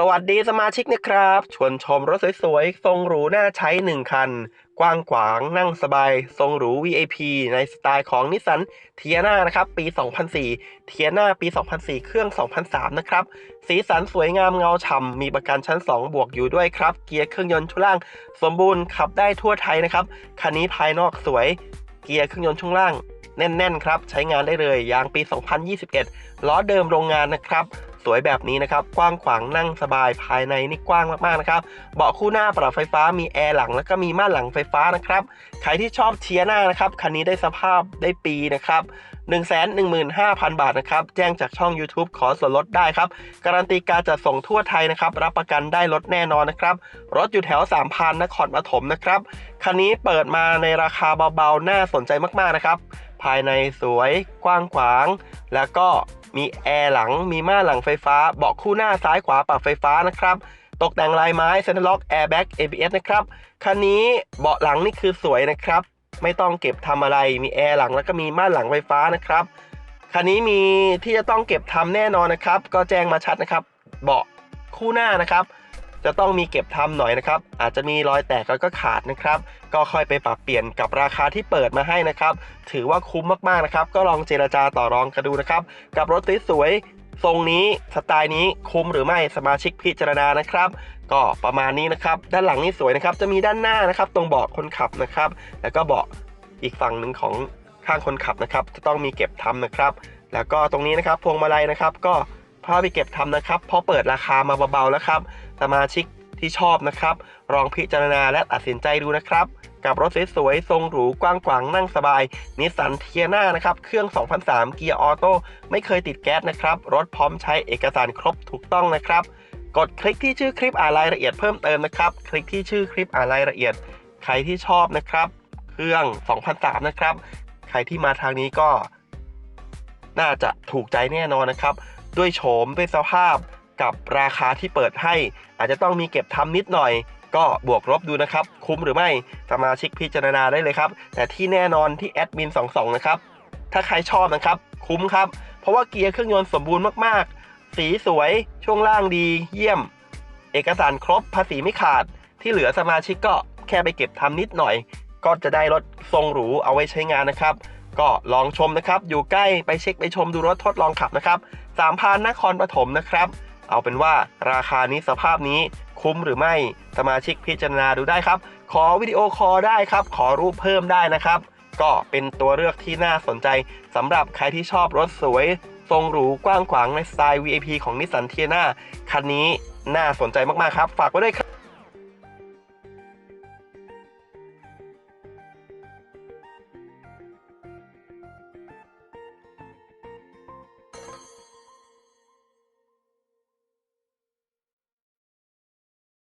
สวัสดีสมาชิกนะครับ ชวนชมรถสวยๆ ทรงหรูน่าใช้ 1 คัน กว้างขวางนั่งสบาย ทรงหรู VIP ในสไตล์ของนิสสันเทียนานะครับ ปี 2004 เทียนาปี 2004 เครื่อง 2003 นะครับ สีสันสวยงามเงาฉ่ำมีประกันชั้น 2 บวกอยู่ด้วยครับ เกียร์เครื่องยนต์ช่วงล่าง สมบูรณ์ขับได้ทั่วไทยนะครับ คันนี้ภายนอกสวย เกียร์เครื่องยนต์ช่วงล่างแน่นๆครับ ใช้งานได้เลยยางปี 2021 ล้อเดิมโรงงานนะครับ สวยแบบนี้นะครับ กว้างขวางนั่งสบายภายในนี่กว้างมากๆนะครับ เบาะคู่หน้าปรับไฟฟ้ามีแอร์หลังแล้วก็มีม่านหลังไฟฟ้านะครับ ใครที่ชอบเทียร์หน้านะครับ คันนี้ได้สภาพได้ปีนะครับ115,000 บาทนะครับ แจ้งจากช่อง YouTube ขอส่วนลดได้ครับ การันตีการจัดส่งทั่วไทยนะครับ รับประกันได้ลดแน่นอนนะครับ รถอยู่แถว 3,000นครปฐมนะครับ คันนี้เปิดมาในราคาเบาๆ น่าสนใจมากๆนะครับ ภายในสวยกว้างขวาง แล้วก็ มีแอร์หลัง มีม่านหลังไฟฟ้า เบาะคู่หน้าซ้ายขวาปรับไฟฟ้านะครับ ตกแต่งลายไม้เซ็นทรัลล็อกแอร์แบ็ก ABS นะครับ คันนี้เบาะหลังนี่คือสวยนะครับ ไม่ต้องเก็บทำอะไร มีแอร์หลังแล้วก็มีม่านหลังไฟฟ้านะครับ คันนี้มีที่จะต้องเก็บทำแน่นอนนะครับ ก็แจ้งมาชัดนะครับ เบาะคู่หน้านะครับ จะต้องมีเก็บทำหน่อยนะครับ อาจจะมีรอยแตกแล้วก็ขาดนะครับ ก็ค่อยไปปรับเปลี่ยนกับราคาที่เปิดมาให้นะครับ ถือว่าคุ้มมากๆนะครับ ก็ลองเจรจาต่อรองกันดูนะครับ กับรถสวยทรงนี้สไตล์นี้คุ้มหรือไม่สมาชิกพิจารณานะครับ ก็ประมาณนี้นะครับ ด้านหลังนี่สวยนะครับ จะมีด้านหน้านะครับ ตรงเบาะคนขับนะครับ แล้วก็เบาะอีกฝั่งหนึ่งของข้างคนขับนะครับ จะต้องมีเก็บทำนะครับ แล้วก็ตรงนี้นะครับพวงมาลัยนะครับ ก็ พาไปเก็บทำนะครับ เพราะเปิดราคามาเบาๆแล้วครับ สมาชิกที่ชอบนะครับ ลองพิจารณาและตัดสินใจดูนะครับ กับรถสวยๆ ทรงหรูกว้างขวางนั่งสบายนิสสันเทียนานะครับ เครื่อง 2003 เกียร์ออโต้ไม่เคยติดแก๊สนะครับ รถพร้อมใช้เอกสารครบถูกต้องนะครับ กดคลิกที่ชื่อคลิปอ่านรายละเอียดเพิ่มเติมนะครับ คลิกที่ชื่อคลิปอ่านรายละเอียด ใครที่ชอบนะครับ เครื่อง 2003 นะครับ ใครที่มาทางนี้ก็น่าจะถูกใจแน่นอนนะครับ ด้วยโฉมด้วยสภาพกับราคาที่เปิดให้ อาจจะต้องมีเก็บทำนิดหน่อย ก็บวกลบดูนะครับ คุ้มหรือไม่สมาชิกพิจารณาได้เลยครับ แต่ที่แน่นอนที่แอดมิน22 นะครับ ถ้าใครชอบนะครับ คุ้มครับ เพราะว่าเกียร์เครื่องยนต์สมบูรณ์มากๆ สีสวยช่วงล่างดี เยี่ยม เอกสารครบภาษีไม่ขาด ที่เหลือสมาชิกก็แค่ไปเก็บทำนิดหน่อย ก็จะได้รถทรงหรูเอาไว้ใช้งานนะครับ ก็ลองชมนะครับ อยู่ใกล้ไปเช็คไปชมดูรถทดลองขับนะครับสามพันนครปฐมนะครับ เอาเป็นว่าราคานี้สภาพนี้คุ้มหรือไม่สมาชิกพิจารณาดูได้ครับ ขอวิดีโอคอลได้ครับ ขอรูปเพิ่มได้นะครับ ก็เป็นตัวเลือกที่น่าสนใจสำหรับใครที่ชอบรถสวย ทรงหรูกว้างขวางในสไตล์ VIP ของนิสสันเทียนาคันนี้น่าสนใจมากๆครับ ฝากไว้ด้วยครับ